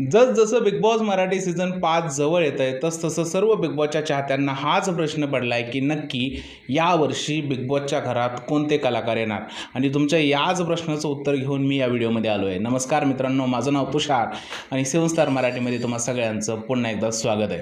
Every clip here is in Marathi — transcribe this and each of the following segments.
जसजसं बिग बॉस मराठी सीझन पाच जवळ येत आहे तसतसं सर्व बिग बॉसच्या चाहत्यांना हाच प्रश्न पडला आहे की नक्की यावर्षी बिग बॉसच्या घरात कोणते कलाकार येणार? आणि तुमच्या याच प्रश्नाचं उत्तर घेऊन मी या व्हिडिओमध्ये आलो आहे नमस्कार मित्रांनो माझं नाव तुषार आणि सेवन स्टार मराठीमध्ये तुम्हा सगळ्यांचं पुन्हा एकदा स्वागत आहे.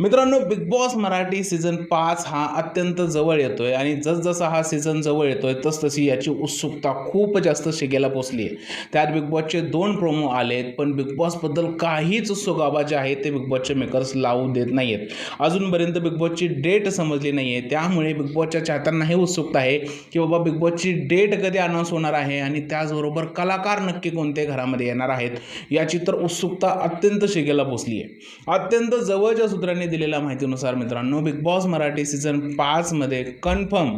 मित्रांनो बिग बॉस मराठी सीझन पाच हा अत्यंत जवळ येतोय आणि जसजसा हा सीझन जवळ येतोय तसतशी याची उत्सुकता खूप जास्त शिगेला पोचली आहे त्यात बिग बॉसचे दोन प्रोमो आलेत पण बिग बॉसबद्दल काहीच सुगाबा जे आहे ते बिग बॉसचे मेकर्स लावू देत नाही आहेत अजूनपर्यंत बिग बॉसची डेट समजली नाही आहे त्यामुळे बिग बॉसच्या चाहत्यांना हे उत्सुकता आहे की बाबा बिग बॉसची डेट कधी अनाऊन्स होणार आहे आणि त्याचबरोबर कलाकार नक्की कोणते घरामध्ये येणार आहेत याची तर उत्सुकता अत्यंत शिगेला पोचली आहे अत्यंत जवळच्या सूत्रांनी दिलेल्या माहितीनुसार मित्रांनो बिग बॉस मराठी सीझन पाचमध्ये कन्फर्म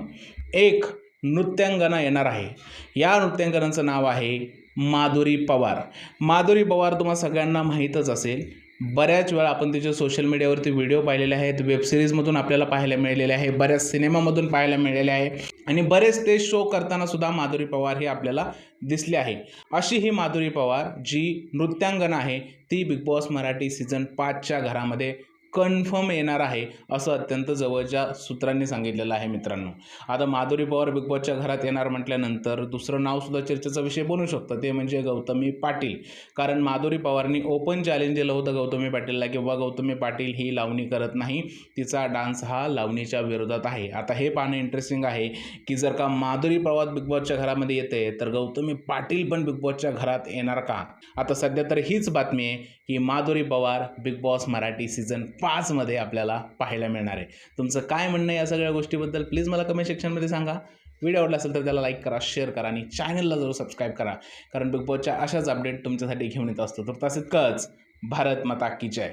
एक नृत्यांगना येणार आहे. या नृत्यांगनाचं नाव आहे माधुरी पवार. माधुरी पवार तुम्हा सगळ्यांना माहीतच असेल बऱ्याच वेळा आपण तिचे सोशल मीडियावरती व्हिडिओ पाहिलेले आहेत वेबसिरीजमधून आपल्याला पाहायला मिळालेले आहे बऱ्याच सिनेमामधून पाहायला मिळालेले आहे आणि बरेच स्टेज शो करताना सुद्धा माधुरी पवार ही आपल्याला दिसले आहे. अशी ही माधुरी पवार जी नृत्यांगना आहे ती बिग बॉस मराठी सीझन पाचच्या घरामध्ये कन्फर्म येणार आहे असं अत्यंत जवळच्या सूत्रांनी सांगितलेलं आहे मित्रांनो. आता माधुरी पवार बिग बॉसच्या घरात येणार म्हटल्यानंतर दुसरं नावसुद्धा चर्चेचा विषय बनू शकतं ते म्हणजे गौतमी पाटील. कारण माधुरी पवारनी ओपन चॅलेंज दिलं होतं गौतमी पाटीलला की बाबा गौतमी पाटील ही लावणी करत नाही तिचा डान्स हा लावणीच्या विरोधात आहे. आता हे पाहणं इंटरेस्टिंग आहे की जर का माधुरी पवार बिग बॉसच्या घरामध्ये येते तर गौतमी पाटील पण बिग बॉसच्या घरात येणार का? आता सध्या तर हीच बातमी आहे की Madhuri Pawar Bigg Boss Marathi season पाचमध्ये आपल्याला पाहायला मिळणार आहे. तुमचं काय म्हणणं आहे या सगळ्या गोष्टीबद्दल प्लीज मला कमेंट सेक्शनमध्ये सांगा. व्हिडिओ आवडला असेल तर त्याला लाईक करा शेअर करा आणि चॅनलला जरूर सबस्क्राईब करा. कारण बिग बॉसच्या अशाच अपडेट तुमच्यासाठी घेऊन येत असतो. तर तसेच कच भारत माता की जय.